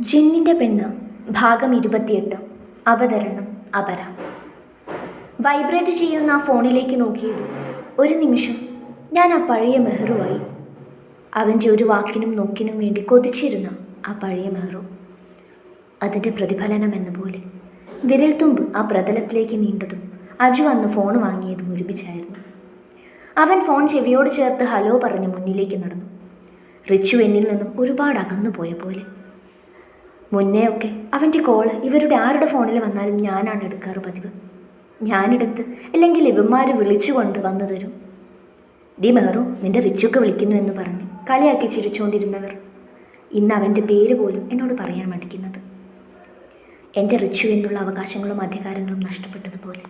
ജിന്നിന്റെ പെണ്ണ് ഭാഗം ഇരുപത്തിയെട്ട് അവതരണം അപര. വൈബ്രേറ്റ് ചെയ്യുന്ന ഫോണിലേക്ക് നോക്കിയത് ഒരു നിമിഷം ഞാൻ ആ പഴയ മെഹറുവായി. അവന്റെ ഒരു വാക്കിനും നോക്കിനും വേണ്ടി കൊതിച്ചിരുന്ന ആ പഴയ മെഹറു. അതിന്റെ പ്രതിഫലനം എന്ന പോലെ വിരൽത്തുമ്പ് ആ പ്രതലത്തിലേക്ക് നീണ്ടതും അജു അന്ന് ഫോൺ വാങ്ങിയതും ഒരുമിച്ചായിരുന്നു. അവൻ ഫോൺ ചെവിയോട് ചേർത്ത് ഹലോ പറഞ്ഞ് മുന്നിലേക്ക് നടന്നു. റിച്ചു എന്നിൽ നിന്നും ഒരുപാട് അകന്നു പോയ പോലെ മുന്നേ ഒക്കെ അവന്റെ കോൾ ഇവരുടെ ആരുടെ ഫോണിൽ വന്നാലും ഞാനാണ് എടുക്കാറ് പതിവ്. ഞാനെടുത്ത് അല്ലെങ്കിൽ ഇവന്മാർ വിളിച്ചുകൊണ്ട് വന്നു തരും. ഡി മെഹറു നിന്റെ റിച്ചുക്ക് വിളിക്കുന്നു എന്ന് പറഞ്ഞ് കളിയാക്കി ചിരിച്ചുകൊണ്ടിരുന്നവർ. ഇന്ന് അവന്റെ പേര് പോലും എന്നോട് പറയാൻ മടിക്കുന്നത്. എന്റെ റിച്ചു എന്നുള്ള അവകാശങ്ങളും അധികാരങ്ങളും നഷ്ടപ്പെട്ടതുപോലെ.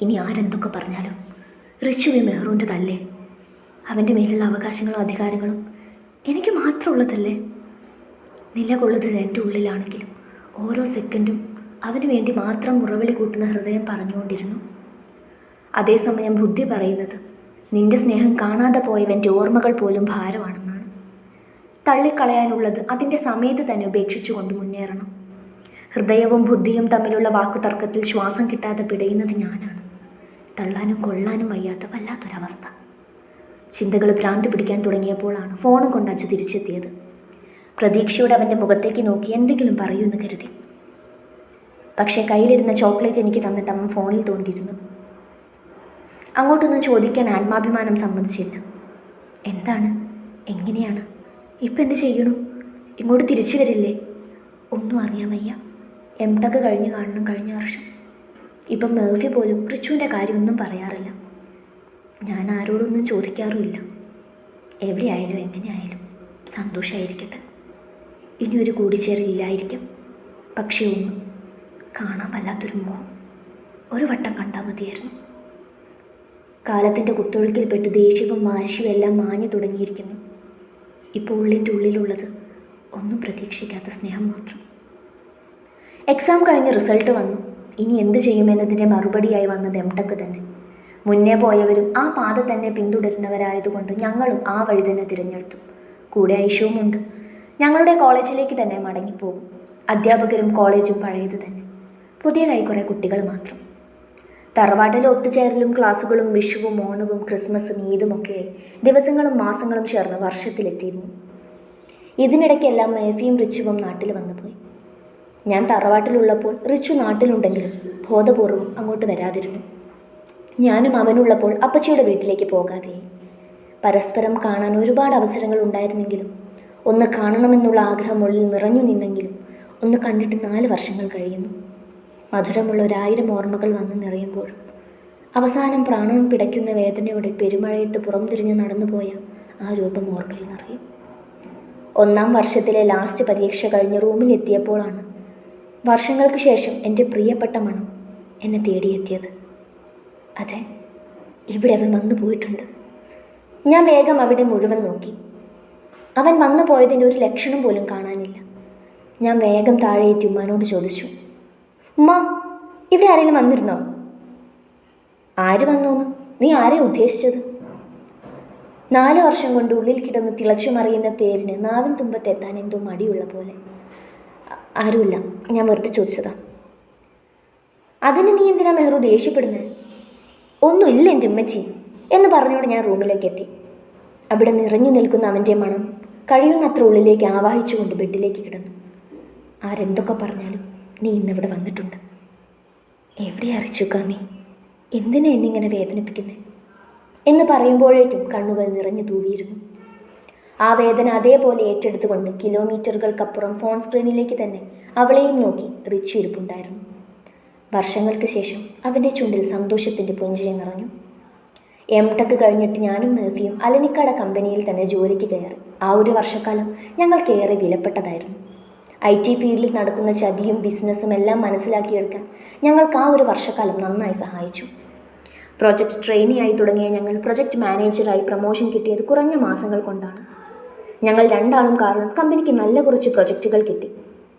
ഇനി ആരെന്തൊക്കെ പറഞ്ഞാലും റിച്ചുവി മെഹ്റൂന്റെതല്ലേ അവന്റെ മേലുള്ള അവകാശങ്ങളും അധികാരങ്ങളും എനിക്ക് മാത്രമുള്ളതല്ലേ? നിലകൊള്ളുന്നത് എന്റെ ഉള്ളിലാണെങ്കിലും ഓരോ സെക്കൻഡും അവന് വേണ്ടി മാത്രം മുറവിളി കൂട്ടുന്ന ഹൃദയം പറഞ്ഞുകൊണ്ടിരുന്നു. അതേസമയം ബുദ്ധി പറയുന്നത് നിന്റെ സ്നേഹം കാണാതെ പോയവന്റെ ഓർമ്മകൾ പോലും ഭാരമാണെന്നാണ്. തള്ളിക്കളയാനുള്ളത് അതിന്റെ സമയത്ത് തന്നെ ഉപേക്ഷിച്ചുകൊണ്ട് മുന്നേറണം. ഹൃദയവും ബുദ്ധിയും തമ്മിലുള്ള വാക്കുതർക്കത്തിൽ ശ്വാസം കിട്ടാതെ പിടയുന്നത് ഞാനാണ്. തള്ളാനും കൊള്ളാനും വയ്യാത്ത വല്ലാത്തൊരവസ്ഥ. ചിന്തകൾ ഭ്രാന്തി പിടിക്കാൻ തുടങ്ങിയപ്പോഴാണ് ഫോണും കൊണ്ട് അച്ചു തിരിച്ചെത്തിയത്. പ്രതീക്ഷയോടെ അവന്റെ മുഖത്തേക്ക് നോക്കി എന്തെങ്കിലും പറയൂ എന്ന് കരുതി. പക്ഷേ കയ്യിലിരുന്ന ചോക്ലേറ്റ് എനിക്ക് തന്നിട്ട് അവൻ ഫോണിൽ തോണ്ടിയിരുന്നു. അങ്ങോട്ടൊന്നും ചോദിക്കാൻ ആത്മാഭിമാനം സമ്മതിച്ചില്ല. എന്താണ്? എങ്ങനെയാണ്? ഇപ്പം എന്ത് ചെയ്യണു? ഇങ്ങോട്ട് തിരിച്ചു വരില്ലേ? ഒന്നും അറിയാൻ വയ്യ. എം ടെക് കഴിഞ്ഞ് കാണണം കഴിഞ്ഞ വർഷം. ഇപ്പം മേഫി പോലും റിച്ചുവിന്റെ കാര്യമൊന്നും പറയാറില്ല. ഞാൻ ആരോടൊന്നും ചോദിക്കാറുമില്ല. എവിടെയായാലും എങ്ങനെയായാലും സന്തോഷമായിരിക്കട്ടെ ഇനി ഒരു കൂടിച്ചേരലില്ലായിരിക്കും. പക്ഷേ ഒന്ന് കാണാൻ വല്ലാത്തൊരു മുഖം ഒരു വട്ടം കണ്ടാൽ മതിയായിരുന്നു. കാലത്തിന്റെ കുത്തൊഴുക്കിൽപ്പെട്ട് ദേഷ്യവും വാശിയും എല്ലാം മാഞ്ഞു തുടങ്ങിയിരിക്കുന്നു. ഇപ്പോൾ ഉള്ളിന്റെ ഉള്ളിലുള്ളത് ഒന്നും പ്രതീക്ഷിക്കാത്ത സ്നേഹം മാത്രം. എക്സാം കഴിഞ്ഞ് റിസൾട്ട് വന്നു. ഇനി എന്ത് ചെയ്യുമെന്നതിന്റെ മറുപടിയായി വന്നത് എം ടെക് തന്നെ. മുന്നേ പോയവരും ആ പാത തന്നെ പിന്തുടരുന്നവരായതുകൊണ്ട് ഞങ്ങളും ആ വഴി തന്നെ തിരഞ്ഞെടുത്തു. കൂടെ ഐഷവുമുണ്ട്. ഞങ്ങളുടെ കോളേജിലേക്ക് തന്നെ മടങ്ങിപ്പോകും. അധ്യാപകരും കോളേജും പഴയത് തന്നെ. പുതിയതായി കുറേ കുട്ടികൾ മാത്രം. തറവാട്ടിലെ ഒത്തുചേരലും ക്ലാസ്സുകളും വിഷുവും ഓണവും ക്രിസ്മസും ഈദും ഒക്കെ ദിവസങ്ങളും മാസങ്ങളും ചേർന്ന് വർഷത്തിലെത്തിയിരുന്നു. ഇതിനിടയ്ക്കെല്ലാം മേഫിയും റിച്ചുവും നാട്ടിൽ വന്നുപോയി. ഞാൻ തറവാട്ടിലുള്ളപ്പോൾ റിച്ചു നാട്ടിലുണ്ടെങ്കിലും ബോധപൂർവം അങ്ങോട്ട് വരാതിരുന്നു. ഞാനും അവനുള്ളപ്പോൾ അപ്പച്ചിയുടെ വീട്ടിലേക്ക് പോകാതെ. പരസ്പരം കാണാൻ ഒരുപാട് അവസരങ്ങൾ ഉണ്ടായിരുന്നെങ്കിലും ഒന്ന് കാണണമെന്നുള്ള ആഗ്രഹം ഉള്ളിൽ നിറഞ്ഞു നിന്നെങ്കിലും ഒന്ന് കണ്ടിട്ട് നാല് വർഷങ്ങൾ കഴിയുന്നു. മധുരമുള്ള ഒരായിരം ഓർമ്മകൾ വന്ന് നിറയുമ്പോഴും അവസാനം പ്രാണൻ പിടയ്ക്കുന്ന വേദനയോടെ പെരുമഴയത്ത് പുറംതിരിഞ്ഞ് നടന്നുപോയ ആ രൂപം ഓർമ്മയിൽ നിറയും. ഒന്നാം വർഷത്തിലെ ലാസ്റ്റ് പരീക്ഷ കഴിഞ്ഞ് റൂമിലെത്തിയപ്പോഴാണ് വർഷങ്ങൾക്ക് ശേഷം എന്റെ പ്രിയപ്പെട്ട മണം എന്നെ തേടിയെത്തിയത്. അതെ ഇവിടെ അവൻ വന്നു പോയിട്ടുണ്ട് ഞാൻ വേഗം അവിടെ മുഴുവൻ നോക്കി. അവൻ വന്നു പോയതിന്റെ ഒരു ലക്ഷണം പോലും കാണാനില്ല. ഞാൻ വേഗം താഴെയേറ്റി ഉമ്മാനോട് ചോദിച്ചു. ഉമ്മ ഇവിടെ ആരെങ്കിലും വന്നിരുന്നോ? ആര് വന്നോന്ന്? നീ ആരെ ഉദ്ദേശിച്ചത്? നാല് വർഷം കൊണ്ട് ഉള്ളിൽ കിടന്ന് തിളച്ചു മറിയുന്ന പേരിന് നാവിൻ തുമ്പത്തെത്താൻ എന്തോ മടിയുള്ള പോലെ. ആരുമില്ല ഞാൻ വെറുതെ ചോദിച്ചതാ. അതിന് നീ എന്തിനാ മെഹ്റു ദേഷ്യപ്പെടുന്നത് ഒന്നുമില്ല എന്റെ ഉമ്മച്ചി എന്ന് പറഞ്ഞുകൊണ്ട് ഞാൻ റൂമിലേക്ക് എത്തി അവിടെ നിറഞ്ഞു നിൽക്കുന്ന അവന്റെ മണം കഴിയുന്നത്ര ഉള്ളിലേക്ക് ആവാഹിച്ചുകൊണ്ട് ബെഡിലേക്ക് കിടന്നു. ആരെന്തൊക്കെ പറഞ്ഞാലും നീ ഇന്നിവിടെ വന്നിട്ടുണ്ട്. എവിടെ അറിച്ചുക്ക നീ? എന്തിനാ എന്നിങ്ങനെ വേദനിപ്പിക്കുന്നത് എന്ന് പറയുമ്പോഴേക്കും കണ്ണുകൾ നിറഞ്ഞു തൂവിയിരുന്നു. ആ വേദന അതേപോലെ ഏറ്റെടുത്തുകൊണ്ട് കിലോമീറ്ററുകൾക്കപ്പുറം ഫോൺ സ്ക്രീനിലേക്ക് തന്നെ അവളെയും നോക്കി റിച്ചു ഇരിപ്പുണ്ടായിരുന്നു വർഷങ്ങൾക്ക് ശേഷം അവന്റെ ചുണ്ടിൽ സന്തോഷത്തിന്റെ പുഞ്ചിരി നിറഞ്ഞു. എം ടെക് കഴിഞ്ഞിട്ട് ഞാനും മേഫിയും അലനിക്കാട കമ്പനിയിൽ തന്നെ ജോലിക്ക് കയറി. ആ ഒരു വർഷക്കാലം ഞങ്ങൾക്കേറെ വിലപ്പെട്ടതായിരുന്നു. ഐ ടി ഫീൽഡിൽ നടക്കുന്ന ചതിയും ബിസിനസ്സും എല്ലാം മനസ്സിലാക്കിയെടുക്കാൻ ഞങ്ങൾക്ക് ആ ഒരു വർഷക്കാലം നന്നായി സഹായിച്ചു. പ്രോജക്റ്റ് ട്രെയിനിയായി തുടങ്ങിയ ഞങ്ങൾ പ്രൊജക്റ്റ് മാനേജറായി പ്രൊമോഷൻ കിട്ടിയത് കുറഞ്ഞ മാസങ്ങൾ കൊണ്ടാണ്. ഞങ്ങൾ രണ്ടാളും കാരണം കമ്പനിക്ക് നല്ല കുറച്ച് പ്രൊജക്റ്റുകൾ കിട്ടി.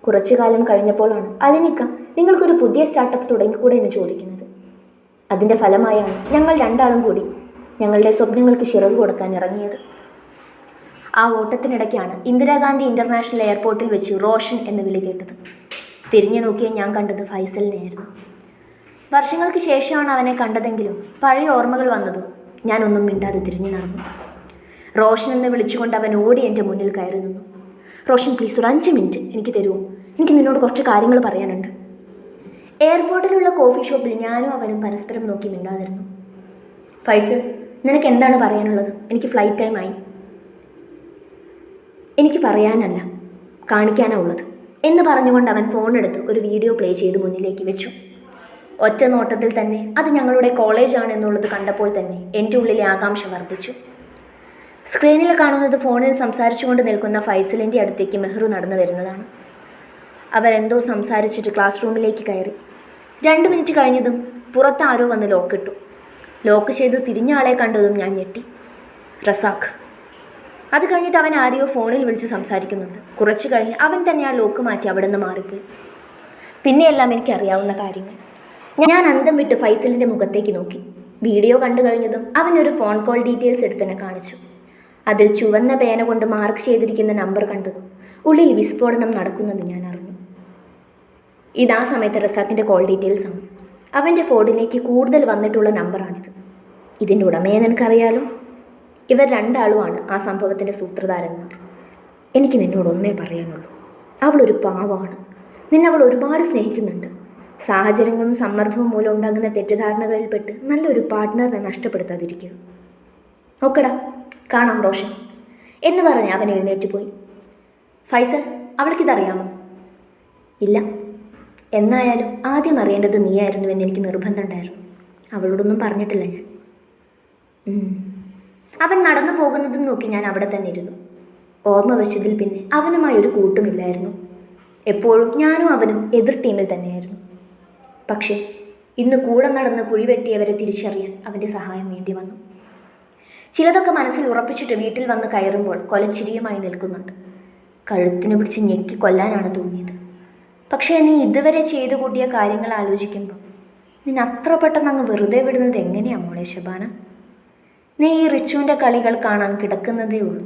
കുറച്ചു കാലം കഴിഞ്ഞപ്പോഴാണ് അലനിക്ക നിങ്ങൾക്കൊരു പുതിയ സ്റ്റാർട്ടപ്പ് തുടങ്ങിക്കൂടെ? എന്ന് ചോദിക്കുന്നത്. അതിന്റെ ഫലമായാണ് ഞങ്ങൾ രണ്ടാളും കൂടി ഞങ്ങളുടെ സ്വപ്നങ്ങൾക്ക് ചിറക് കൊടുക്കാൻ ഇറങ്ങിയത്. ആ ഓട്ടത്തിനിടയ്ക്കാണ് ഇന്ദിരാഗാന്ധി ഇന്റർനാഷണൽ എയർപോർട്ടിൽ വെച്ച് റോഷൻ എന്ന് വിളി കേട്ടത്. തിരിഞ്ഞു നോക്കിയ ഞാൻ കണ്ടത് ഫൈസലിനെയായിരുന്നു. വർഷങ്ങൾക്ക് ശേഷമാണ് അവനെ കണ്ടതെങ്കിലും പഴയ ഓർമ്മകൾ വന്നതും ഞാനൊന്നും മിണ്ടാതെ തിരിഞ്ഞു നടന്നു. റോഷൻ എന്ന് വിളിച്ചുകൊണ്ട് അവൻ ഓടി എന്റെ മുന്നിൽ കയറി നിന്നു. റോഷൻ പ്ലീസ് ഒരു അഞ്ച് മിനിറ്റ് എനിക്ക് തരുമോ എനിക്ക് നിന്നോട് കുറച്ച് കാര്യങ്ങൾ പറയാനുണ്ട്. എയർപോർട്ടിലുള്ള കോഫി ഷോപ്പിൽ ഞാനും അവനും പരസ്പരം നോക്കി മിണ്ടാതിരുന്നു. ഫൈസൽ നിനക്ക് എന്താണ് പറയാനുള്ളത്? എനിക്ക് ഫ്ലൈറ്റ് ടൈം ആയി. എനിക്ക് പറയാനല്ല കാണിക്കാനാ ഉള്ളത്. എന്ന് പറഞ്ഞുകൊണ്ട് അവൻ ഫോണെടുത്ത് ഒരു വീഡിയോ പ്ലേ ചെയ്ത് മുന്നിലേക്ക് വെച്ചു. ഒറ്റ നോട്ടത്തിൽ തന്നെ അത് ഞങ്ങളുടെ കോളേജാണ് എന്നുള്ളത് കണ്ടപ്പോൾ തന്നെ എന്റെ ഉള്ളിലെ ആകാംക്ഷ വർദ്ധിച്ചു. സ്ക്രീനിൽ കാണുന്നത് ഫോണിൽ സംസാരിച്ചുകൊണ്ട് നിൽക്കുന്ന ഫൈസലിന്റെ അടുത്തേക്ക് മെഹ്റു നടന്നു വരുന്നതാണ്. അവരെന്തോ സംസാരിച്ചിട്ട് ക്ലാസ് റൂമിലേക്ക് കയറി. രണ്ട് മിനിറ്റ് കഴിഞ്ഞതും പുറത്ത് ആരോ വന്ന് ലോക്കിട്ടു ലോക്ക് ചെയ്ത് തിരിഞ്ഞ ആളെ കണ്ടതും ഞാൻ ഞെട്ടി. റസാഖ്. അത് കഴിഞ്ഞിട്ട് അവൻ ആരെയോ ഫോണിൽ വിളിച്ച് സംസാരിക്കുന്നുണ്ട്. കുറച്ച് കഴിഞ്ഞ് അവൻ തന്നെ ആ ലോക്ക് മാറ്റി അവിടെ നിന്ന് മാറിപ്പോയി. പിന്നെയെല്ലാം എനിക്കറിയാവുന്ന കാര്യങ്ങൾ. ഞാൻ അന്തം വിട്ട് ഫൈസലിന്റെ മുഖത്തേക്ക് നോക്കി. വീഡിയോ കണ്ടു കഴിഞ്ഞതും അവനൊരു ഫോൺ കോൾ ഡീറ്റെയിൽസ് എടുത്തെന്നെ കാണിച്ചു. അതിൽ ചുവന്ന പേന കൊണ്ട് മാർക്ക് ചെയ്തിരിക്കുന്ന നമ്പർ കണ്ടതും ഉള്ളിൽ വിസ്ഫോടനം നടക്കുന്നത് ഞാൻ അറിഞ്ഞു. ഇതാ സമയത്ത് റസാഖിന്റെ കോൾ ഡീറ്റെയിൽസ് ആണ്. അവന്റെ ഫോണിലേക്ക് കൂടുതൽ വന്നിട്ടുള്ള നമ്പറാണിത്. ഇതിന്റെ ഉടമയെ നിനക്കറിയാലോ? ഇവർ രണ്ടാളുമാണ് ആ സംഭവത്തിന്റെ സൂത്രധാരന്മാർ. എനിക്ക് നിന്നോട് ഒന്നേ പറയാനുള്ളൂ. അവളൊരു പാവമാണ് നിന്നെ അവൾ ഒരുപാട് സ്നേഹിക്കുന്നുണ്ട്. സാഹചര്യങ്ങളും സമ്മർദ്ദവും മൂലം ഉണ്ടാകുന്ന തെറ്റിദ്ധാരണകളിൽപ്പെട്ട് നല്ലൊരു പാർട്ട്ണറിനെ നഷ്ടപ്പെടുത്താതിരിക്കുക. നോക്കടാ കാണാം റോഷൻ. എന്ന് പറഞ്ഞ് അവൻ എഴുന്നേറ്റ് പോയി. ഫൈസൽ അവൾക്കിതറിയാമോ? ഇല്ല. എന്നായാലും ആദ്യം അറിയേണ്ടത് നീയായിരുന്നു എന്ന് എനിക്ക് നിർബന്ധമുണ്ടായിരുന്നു അവളോടൊന്നും പറഞ്ഞിട്ടില്ല ഞാൻ. അവൻ നടന്നു പോകുന്നതും നോക്കി ഞാൻ അവിടെ തന്നെ ഇരുന്നു. ഓർമ്മ വശത്തിൽ പിന്നെ അവനുമായി ഒരു കൂട്ടുമില്ലായിരുന്നു എപ്പോഴും ഞാനും അവനും എതിർ ടീമിൽ തന്നെയായിരുന്നു. പക്ഷേ ഇന്ന് കൂടെ നടന്ന് കുഴിവെട്ടിയവരെ തിരിച്ചറിയാൻ അവന്റെ സഹായം വേണ്ടി വന്നു. ചിലതൊക്കെ മനസ്സിൽ ഉറപ്പിച്ചിട്ട് വീട്ടിൽ വന്ന് കയറുമ്പോൾ കൊലച്ചിരിയുമായി നിൽക്കുന്നുണ്ട്. കഴുത്തിന് പിടിച്ച് ഞെക്കി കൊല്ലാനാണ് തോന്നിയത്. പക്ഷേ നീ ഇതുവരെ ചെയ്തു കൂട്ടിയ കാര്യങ്ങൾ ആലോചിക്കുമ്പോൾ നിന്നെ അത്ര പെട്ടെന്ന് അങ്ങ് വെറുതെ വിടുന്നത് എങ്ങനെയാ മോളെ ശബാന? നീ ഈ റിച്ചുവിന്റെ കളികൾ കാണാൻ കിടക്കുന്നതേ ഉള്ളൂ.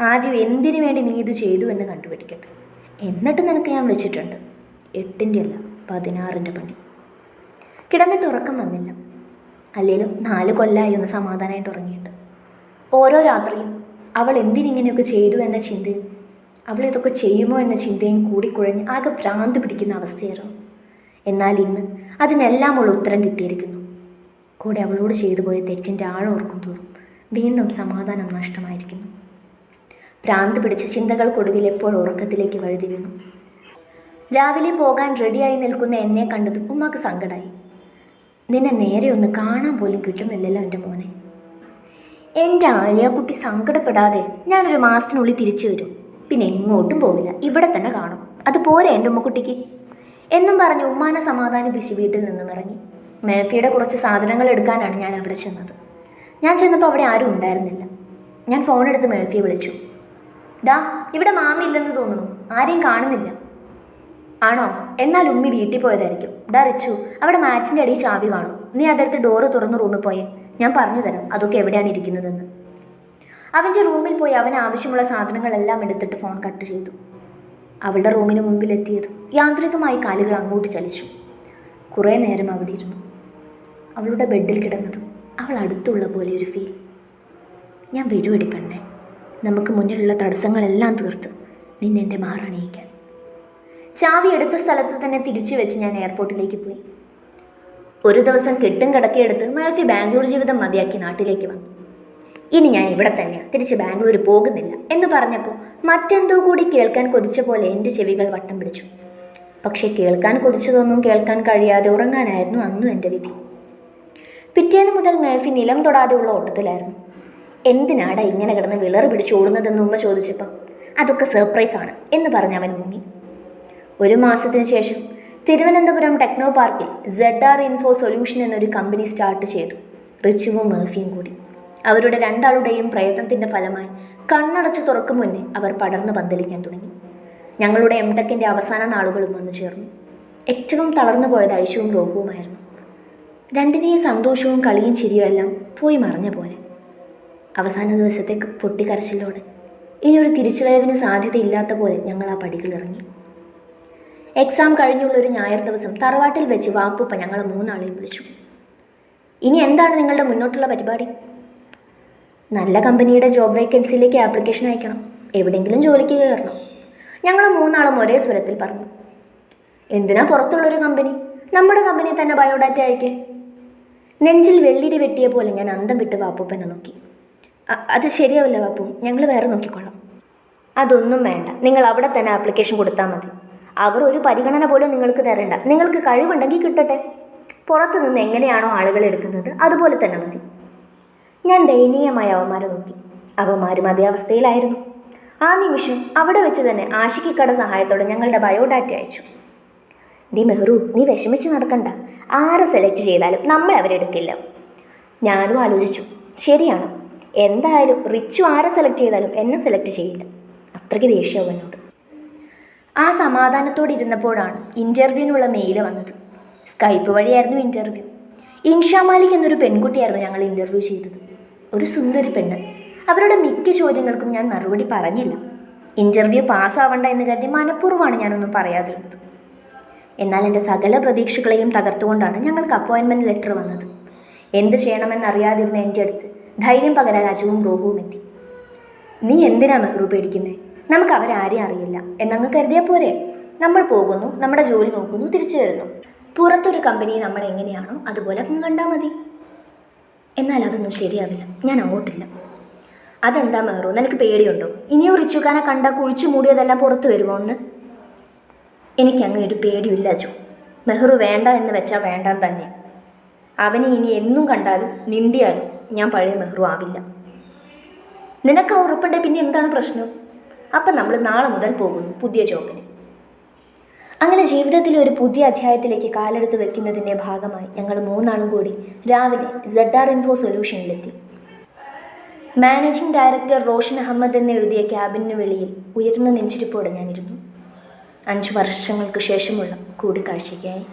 ആദ്യം എന്തിനു വേണ്ടി നീ ഇത് ചെയ്തു എന്ന് കണ്ടുപിടിക്കട്ടെ. എന്നിട്ട് നിനക്ക് ഞാൻ വെച്ചിട്ടുണ്ട്. എട്ടിന്റെ അല്ല പതിനാറിന്റെ പണി. കിടന്നിട്ട് ഉറക്കം വന്നില്ല. അല്ലെങ്കിലും നാല് കൊല്ലമായി ഒന്ന് സമാധാനമായിട്ട് ഉറങ്ങിയിട്ട്. ഓരോ രാത്രിയും അവൾ എന്തിനിങ്ങനെയൊക്കെ ചെയ്തു എന്ന ചിന്തയും അവൾ ഇതൊക്കെ ചെയ്യുമോ എന്ന ചിന്തയും കൂടിക്കുഴഞ്ഞ് ആകെ ഭ്രാന്ത് പിടിക്കുന്ന അവസ്ഥയായിരുന്നു. എന്നാൽ ഇന്ന് അതിനെല്ലാം ഉള്ള ഉത്തരം കിട്ടിയിരിക്കുന്നു. കൂടെ അവളോട് ചെയ്തു പോയ തെറ്റിന്റെ ആഴം ഓർക്കും തോറും വീണ്ടും സമാധാനം നഷ്ടമായിരിക്കുന്നു. ഭ്രാന്ത് പിടിച്ച ചിന്തകൾക്കൊടുവിൽ എപ്പോൾ ഉറക്കത്തിലേക്ക് വഴുതി വീണു. രാവിലെ പോകാൻ റെഡിയായി നിൽക്കുന്ന എന്നെ കണ്ടതും ഉമ്മാക്ക് സങ്കടമായി നിന്നെ നേരെ ഒന്ന് കാണാൻ പോലും കിട്ടുന്നില്ലല്ലോ എന്റെ മോനെ. എന്റെ ആലിയാക്കുട്ടി സങ്കടപ്പെടാതെ ഞാനൊരു മാസത്തിനുള്ളിൽ തിരിച്ചു വരും. പിന്നെ എങ്ങോട്ടും പോവില്ല. ഇവിടെ തന്നെ കാണും. അത് പോരെ എന്റെ ഉമ്മക്കുട്ടിക്ക്. എന്നും പറഞ്ഞ് ഉമ്മാനെ സമാധാനിപ്പിച്ച് വീട്ടിൽ നിന്നും ഇറങ്ങി. മേഫിയുടെ കുറച്ച് സാധനങ്ങൾ എടുക്കാനാണ് ഞാൻ അവിടെ ചെന്നത്. ഞാൻ ചെന്നപ്പോൾ അവിടെ ആരും ഉണ്ടായിരുന്നില്ല. ഞാൻ ഫോണെടുത്ത് മേഫിയെ വിളിച്ചു. ഡാ ഇവിടെ മാമി ഇല്ലെന്ന് തോന്നുന്നു. ആരെയും കാണുന്നില്ല. ആണോ? എന്നാൽ ഉമ്മി വീട്ടിൽ പോയതായിരിക്കും. ഡാ റിച്ചു അവിടെ മാച്ചിന്റെ അടിയിൽ ചാവി കാണും. നീ അതെടുത്ത് ഡോറ് തുറന്ന് റൂമിൽ പോയേ. ഞാൻ പറഞ്ഞു തരാം. അതൊക്കെ എവിടെയാണ് ഇരിക്കുന്നതെന്ന്. അവന്റെ റൂമിൽ പോയി അവന് ആവശ്യമുള്ള സാധനങ്ങളെല്ലാം എടുത്തിട്ട് ഫോൺ കട്ട് ചെയ്തു. അവളുടെ റൂമിന് മുമ്പിലെത്തിയത് യാന്ത്രികമായി കാലുകൾ അങ്ങോട്ട് ചലിച്ചു. കുറേ നേരം അവിടെ ഇരുന്നു. അവളുടെ ബെഡിൽ കിടന്നതും അവൾ അടുത്തുള്ള പോലെ ഒരു ഫീൽ ഞാൻ വരുവടി പെണ്ണെ. നമുക്ക് മുന്നിലുള്ള തടസ്സങ്ങളെല്ലാം തീർത്ത് നിന്നെ എന്റെ മാറണിയിക്കാൻ ചാവി എടുത്ത സ്ഥലത്ത് തന്നെ തിരിച്ചു വെച്ച് ഞാൻ എയർപോർട്ടിലേക്ക് പോയി. ഒരു ദിവസം കെട്ടും കിടക്കിയെടുത്ത് മാഫി ബാംഗ്ലൂർ ജീവിതം മതിയാക്കി നാട്ടിലേക്ക് വന്നു. ഇനി ഞാൻ ഇവിടെ തന്നെയാണ് തിരിച്ച് ബാംഗ്ലൂർ പോകുന്നില്ല എന്ന് പറഞ്ഞപ്പോൾ മറ്റെന്തോ കൂടി കേൾക്കാൻ കൊതിച്ച പോലെ എന്റെ ചെവികൾ വട്ടം പിടിച്ചു. പക്ഷേ കേൾക്കാൻ കൊതിച്ചതൊന്നും കേൾക്കാൻ കഴിയാതെ ഉറങ്ങാനായിരുന്നു അന്നും എന്റെ വിധി. പിറ്റേന്ന് മുതൽ മേഫി നിലം തൊടാതെയുള്ള ഓട്ടത്തിലായിരുന്നു. എന്തിനാടാ ഇങ്ങനെ കിടന്ന് വിളറ് പിടിച്ച് ഓടുന്നതെന്ന് ഉമ്മ ചോദിച്ചപ്പം അതൊക്കെ സർപ്രൈസ് ആണ് എന്ന് പറഞ്ഞ് അവൻ മുങ്ങി. ഒരു മാസത്തിന് ശേഷം തിരുവനന്തപുരം ടെക്നോ പാർക്കിൽ സെഡ് ആർ ഇൻഫോ സൊല്യൂഷൻ എന്നൊരു കമ്പനി സ്റ്റാർട്ട് ചെയ്തു റിച്ചുവും മേഫിയും കൂടി. അവരുടെ രണ്ടാളുടെയും പ്രയത്നത്തിന്റെ ഫലമായി കണ്ണടച്ചു തുറക്കും മുന്നേ അവർ പടർന്ന് പന്തലിക്കാൻ തുടങ്ങി. ഞങ്ങളുടെ എം ടെക്കിന്റെ അവസാന നാളുകളും വന്നു ചേർന്നു. ഏറ്റവും തളർന്നു പോയത് ഐശുവും രോഗവുമായിരുന്നു. രണ്ടിനെയും സന്തോഷവും കളിയും ചിരിയും എല്ലാം പോയി മറഞ്ഞ പോലെ. അവസാന ദിവസത്തേക്ക് പൊട്ടിക്കരച്ചിലോടെ. ഇനി ഒരു തിരിച്ചുവരവിന് സാധ്യതയില്ലാത്ത പോലെ ഞങ്ങൾ ആ പടികളിറങ്ങി എക്സാം കഴിഞ്ഞുള്ള ഒരു ഞായർ ദിവസം തറവാട്ടിൽ വെച്ച് വാപ്പുപ്പ ഞങ്ങളെ മൂന്നാളെയും വിളിച്ചു. ഇനി എന്താണ് നിങ്ങളുടെ മുന്നോട്ടുള്ള പരിപാടി? നല്ല കമ്പനിയുടെ ജോബ് വേക്കൻസിയിലേക്ക് ആപ്ലിക്കേഷൻ അയക്കണം. എവിടെയെങ്കിലും ജോലിക്ക് കയറണം. ഞങ്ങൾ മൂന്നാളും ഒരേ സ്വരത്തിൽ പറഞ്ഞു. എന്തിനാ പുറത്തുള്ളൊരു കമ്പനി? നമ്മുടെ കമ്പനി തന്നെ ബയോഡാറ്റ അയക്കേ. നെഞ്ചിൽ വെള്ളിടി വെട്ടിയ പോലെ ഞാൻ അന്തം വിട്ട് വാപ്പൂപ്പനെ നോക്കി. അത് ശരിയാവില്ല വാപ്പു ഞങ്ങൾ വേറെ നോക്കിക്കൊള്ളാം അതൊന്നും വേണ്ട. നിങ്ങൾ അവിടെ തന്നെ ആപ്ലിക്കേഷൻ കൊടുത്താൽ മതി. അവർ ഒരു പരിഗണന പോലും നിങ്ങൾക്ക് തരണ്ട. നിങ്ങൾക്ക് കഴിവുണ്ടെങ്കിൽ കിട്ടട്ടെ. പുറത്തു നിന്ന് എങ്ങനെയാണോ ആളുകൾ എടുക്കുന്നത് അതുപോലെ തന്നെ മതി. ഞാൻ ദയനീയമായ അവന്മാരെ നോക്കി. അവന്മാരും അതേ അവസ്ഥയിലായിരുന്നു. ആ നിമിഷം അവിടെ വെച്ച് തന്നെ ആശിക്കിക്കട സഹായത്തോടെ ഞങ്ങളുടെ ബയോഡാറ്റ അയച്ചു. ഡി മെഹ്റു നീ വിഷമിച്ച് നടക്കണ്ട. ആരെ സെലക്ട് ചെയ്താലും നമ്മൾ അവരെടുക്കില്ല ഞാനും ആലോചിച്ചു. ശരിയാണ്. എന്തായാലും റിച്ചു ആരെ സെലക്ട് ചെയ്താലും എന്നെ സെലക്ട് ചെയ്യില്ല. അത്രയ്ക്ക് ദേഷ്യമാവും എന്നോട് ആ സമാധാനത്തോടെ ഇരുന്നപ്പോഴാണ് ഇന്റർവ്യൂവിനുള്ള മെയിൽ വന്നത്. സ്കൈപ്പ് വഴിയായിരുന്നു ഇന്റർവ്യൂ ഇൻഷാ മാലിക് എന്നൊരു പെൺകുട്ടിയായിരുന്നു ഞങ്ങൾ ഇന്റർവ്യൂ ചെയ്തത്. ഒരു സുന്ദരി പെണ്ണ്. അവരുടെ മിക്ക ചോദ്യങ്ങൾക്കും ഞാൻ മറുപടി പറഞ്ഞില്ല. ഇന്റർവ്യൂ പാസ്സാവണ്ട എന്ന് കരുതി മനഃപൂർവമാണ് ഞാനൊന്നും പറയാതിരുന്നത്. എന്നാൽ എന്റെ സകല പ്രതീക്ഷകളെയും തകർത്തുകൊണ്ടാണ് ഞങ്ങൾക്ക് അപ്പോയിൻമെന്റ് ലെറ്റർ വന്നത്. എന്ത് ചെയ്യണമെന്നറിയാതിരുന്ന എന്റെ അടുത്ത് ധൈര്യം പകരാൻ അജുവും റോഹുവും എത്തി. നീ എന്തിനാ മെഹ്റു പേടിക്കുന്നത് നമുക്ക് അവരാരെയും അറിയില്ല. എന്നങ്ങ് കരുതിയാൽ പോരെ? നമ്മൾ പോകുന്നു നമ്മുടെ ജോലി നോക്കുന്നു തിരിച്ചു വരുന്നു. പുറത്തൊരു കമ്പനി നമ്മൾ എങ്ങനെയാണോ അതുപോലെ കണ്ടാൽ മതി. എന്നാൽ അതൊന്നും ശരിയാവില്ല. ഞാൻ അങ്ങോട്ടില്ല. അതെന്താ മേറു? നിനക്ക് പേടിയുണ്ടോ? ഇനിയും റിച്ചുക്കാനെ കണ്ട കുഴിച്ചു മൂടിയതെല്ലാം പുറത്തു വരുമോ ഒന്ന് എനിക്ക് അങ്ങനൊരു ഒരു പേടിയില്ല ജോ മെഹ്റു വേണ്ട എന്ന് വെച്ചാൽ വേണ്ടാൻ തന്നെ. അവനെ ഇനി എന്നും കണ്ടാലും നിണ്ടിയാലും ഞാൻ പഴയ മെഹ്റു ആവില്ല. നിനക്ക് ആ ഉറപ്പുണ്ടെ പിന്നെ എന്താണ് പ്രശ്നം? അപ്പം നമ്മൾ നാളെ മുതൽ പോകുന്നു പുതിയ ജോബിന്. അങ്ങനെ ജീവിതത്തിലെ ഒരു പുതിയ അധ്യായത്തിലേക്ക് കാലെടുത്ത് വെക്കുന്നതിന്റെ ഭാഗമായി ഞങ്ങൾ മൂന്നാളും കൂടി രാവിലെ സെഡ് ആർ ഇൻഫോ സൊല്യൂഷനിലെത്തി മാനേജിംഗ് ഡയറക്ടർ റോഷൻ അഹമ്മദ് എന്ന് എഴുതിയ ക്യാബിനു വെളിയിൽ ഉയർന്ന നെഞ്ചിരിപ്പോടെ ഞാനിരുന്നു. അഞ്ച് വർഷങ്ങൾക്ക് ശേഷമുള്ള കൂടിക്കാഴ്ചയ്ക്കായി.